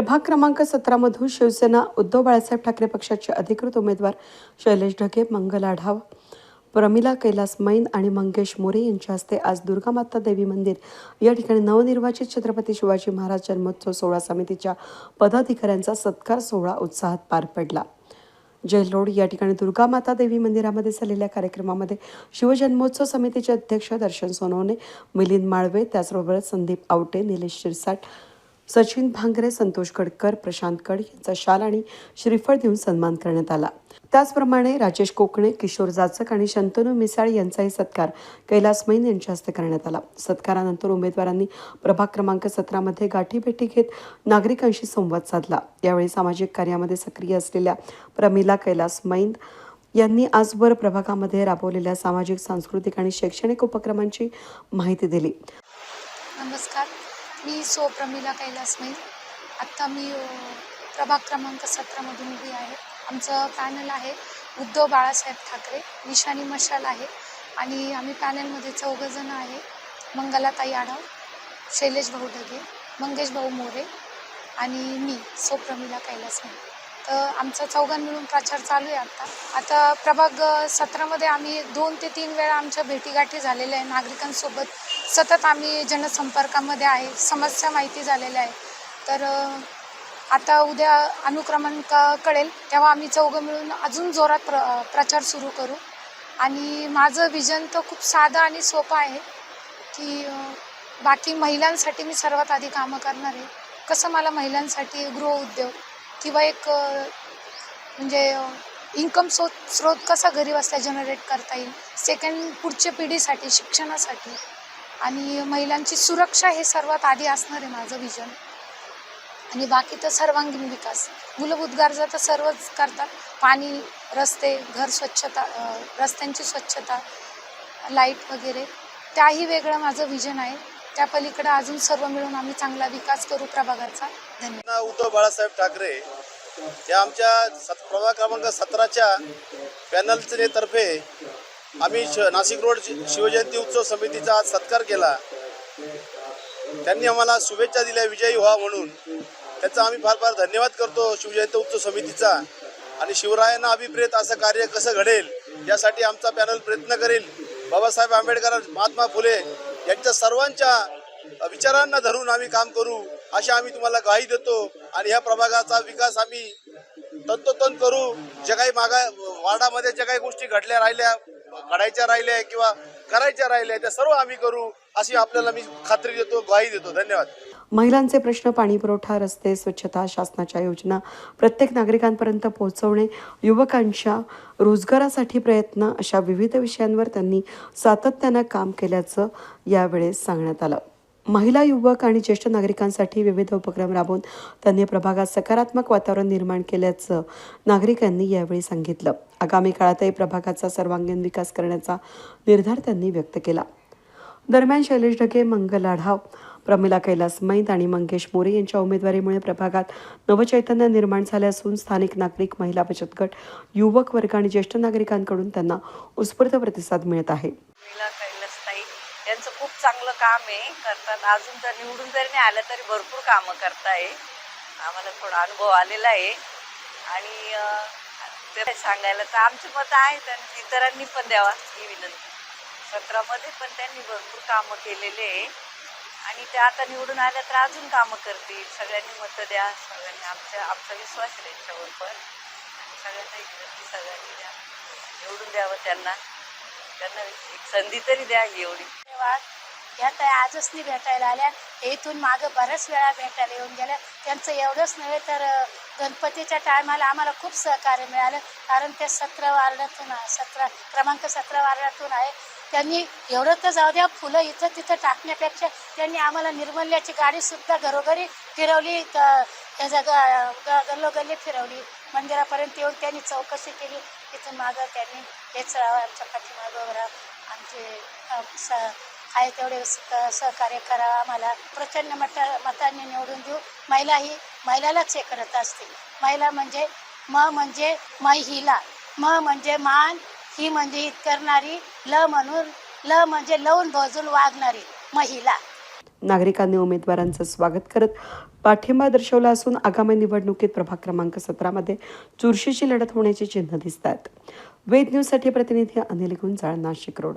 प्रभाग क्रमांक सतरामधून शिवसेना उद्धव बाळासाहेब ठाकरे पक्षाचे अधिकृत उमेदवार शैलेश ढगे मंगल आढाव प्रमिला कैलास मैन आणि मंगेश मोरे यांच्या हस्ते आज दुर्गामाता देवी मंदिर. या ठिकाणी नवनिर्वाचित छत्रपती शिवाजी महाराज जन्मोत्सव सोहळा समितीच्या पदाधिकाऱ्यांचा सत्कार सोहळा उत्साहात पार पडला. जयलोड या ठिकाणी दुर्गा माता देवी मंदिरामध्ये झालेल्या कार्यक्रमामध्ये शिवजन्मोत्सव समितीचे अध्यक्ष दर्शन सोनवणे मिलिंद माळवे त्याचबरोबर संदीप आवटे निलेश शिरसाट सचिन भांगरे संतोष गडकर प्रशांत कड यांचा शाल आणि श्रीफळ देऊन सन्मान करण्यात आला. त्याचप्रमाणे राजेश कोकणे किशोर जाचक आणि शंतनू मिसाळ यांचाही सत्कार कैलास मैन यांच्या हस्ते करण्यात आला. सत्कारानंतर उमेदवारांनी प्रभाग क्रमांक सतरामध्ये गाठीभेटी घेत नागरिकांशी संवाद साधला. यावेळी सामाजिक कार्यामध्ये सक्रिय असलेल्या प्रमिला कैलास मैन यांनी आजवर प्रभागामध्ये राबवलेल्या सामाजिक सांस्कृतिक आणि शैक्षणिक उपक्रमांची माहिती दिली. नमस्कार. मी सो प्रमिला कैलास मैल आत्ता मी प्रभाग क्रमांक सतरामधून उभी आहे. आमचं पॅनल आहे उद्धव बाळासाहेब ठाकरे निशाणी मशाल आहे आणि आम्ही पॅनलमध्ये चौघंजणं आहे. मंगलाताई आढाव शैलेश भाऊ ढगे मंगेश भाऊ मोरे आणि मी सो प्रमिला कैलास मैल तर आमचा चौघां मिळून प्रचार चालू आहे आता. आता प्रभाग सत्रामध्ये आम्ही दोन ते तीन वेळा आमच्या भेटीगाठी झालेल्या आहे. नागरिकांसोबत सतत आम्ही जनसंपर्कामध्ये आहे. समस्या माहिती झालेल्या आहे तर आता उद्या अनुक्रमांक कळेल तेव्हा आम्ही चौघं मिळून अजून जोरात प्र प्रचार सुरू करू. आणि माझं विजन तर खूप साधं आणि सोपं आहे की बाकी महिलांसाठी मी सर्वात आधी कामं करणार आहे. कसं मला महिलांसाठी गृहउद्योग किंवा एक म्हणजे इन्कम स्रोत स्रोत कसा घरी बसल्या जनरेट करता येईल? सेकंड पुढच्या पिढीसाठी शिक्षणासाठी आणि महिलांची सुरक्षा हे सर्वात आधी असणार आहे माझं विजन आणि बाकी तर सर्वांगीण विकास. मूलभूत गरजा तर सर्वच करतात. पाणी रस्ते घर स्वच्छता रस्त्यांची स्वच्छता लाइट वगैरे त्याही वेगळं माझं विजन आहे. त्या पलीकडं अजून सर्व मिळून आम्ही चांगला विकास करू प्रभागाचा. उद्धव बाळासाहेब ठाकरे या आमच्या सत प्रभाग क्रमांक सतराच्या पॅनलचे तर्फे आम्ही श नाशिक रोड शिवजयंती उत्सव समितीचा आज सत्कार केला. त्यांनी आम्हाला शुभेच्छा दिल्या विजयी व्हा म्हणून. त्याचा आम्ही फार फार धन्यवाद करतो शिवजयंती उत्सव समितीचा. आणि शिवरायांना अभिप्रेत असं कार्य कसं घडेल यासाठी आमचा पॅनल प्रयत्न करेल. बाबासाहेब आंबेडकर महात्मा फुले यांच्या सर्वांच्या विचारांना धरून आम्ही काम करू. अशी आम्ही तुम्हाला ग्वाही देतो आणि या प्रभागाचा विकास आम्ही तंतोतंत करू. ज्या काही मागा वार्डामध्ये ज्या काही गोष्टी घडल्या राहिल्या घडायच्या राहिल्या किंवा करायच्या राहिल्या त्या सर्व आम्ही करू अशी आपल्याला मी खात्री देतो ग्वाही देतो. धन्यवाद. महिलांचे प्रश्न पाणी पुरवठा रस्ते स्वच्छता शासनाच्या योजना प्रत्येक नागरिकांपर्यंत पोहोचवणे युवकांच्या रोजगारासाठी प्रयत्न अशा विविध विषयांवर त्यांनी सातत्यानं काम केल्याचं यावेळेस सांगण्यात आलं. महिला युवक आणि ज्येष्ठ नागरिकांसाठी विविध उपक्रम राबवून त्यांनी प्रभागात सकारात्मक वातावरण निर्माण केल्याचं नागरिकांनी यावेळी सांगितलं. आगामी काळातही प्रभागाचा सर्वांगीण विकास करण्याचा निर्धार त्यांनी व्यक्त केला. दरम्यान शैलेश ढगे मंगल आढाव प्रमिला कैलास मैत आणि मंगेश मोरे यांच्या उमेदवारीमुळे प्रभागात नवचैतन्य निर्माण झाले असून स्थानिक नागरिक महिला बचत गट युवक वर्ग आणि ज्येष्ठ नागरिकांकडून त्यांना उत्स्फूर्त प्रतिसाद मिळत आहे मीला कैलासताई यांचं खूप चांगलं काम आहे करतात. अजून जर निवडून जरी नाही आलं तरी भरपूर कामं करताय. आम्हाला थोडा अनुभव आलेला आहे. आणि ते सांगायला तर आमचे मत आहेत आणि इतरांनी पण द्यावा ही विनंती. सत्रामध्ये पण त्यांनी भरपूर कामं केलेले आहे. आणि ते आता निवडून आल्या तर अजून कामं करतील. सगळ्यांनी मतं द्या. सगळ्यांनी आमच्या आमचा विश्वास आहे त्यांच्यावर पण. आणि सगळ्यांना एक विनंती सगळ्यांनी द्या. निवडून द्यावं त्यांना. त्यांना एक संधी तरी द्या एवढी. धन्यवाद. ह्या काय आजच नाही भेटायला आल्या. इथून मागं बऱ्याच वेळा भेटायला येऊन गेल्या. त्यांचं एवढंच नव्हे तर गणपतीच्या टायमाला आम्हाला खूप सहकार्य मिळालं. कारण ते सतरा वार्डातून सतरा क्रमांक सतरा वार्डातून आहे. त्यांनी एवढं तर जाऊ द्या फुलं इथं तिथं टाकण्यापेक्षा त्यांनी आम्हाला निर्मल्याची गाडीसुद्धा घरोघरी फिरवली. ग- ग- गल्लोगल्ली फिरवली. मंदिरापर्यंत येऊन त्यांनी चौकशी केली. तिथून मागं त्यांनी हेच आमच्या पाठीमागं आमचे स आहे तेवढे सहकार्य करा आम्हाला प्रचंड मत मतांनी निवडून देऊ. महिला ही महिलालाच हे करत असते महिला म्हणजे म म्हणजे महिला म म्हणजे मान ही म्हणजे हित करणारी ल म्हणून ल म्हणजे लवून भजून वागणारी महिला. नागरिकांनी उमेदवारांचं स्वागत करत पाठिंबा दर्शवला असून आगामी निवडणुकीत प्रभाग क्रमांक सतरामध्ये चुरशीची लढत होण्याची चिन्ह दिसतात. वेद न्यूजसाठी प्रतिनिधी अनिल गुंजाळ नाशिक रोड.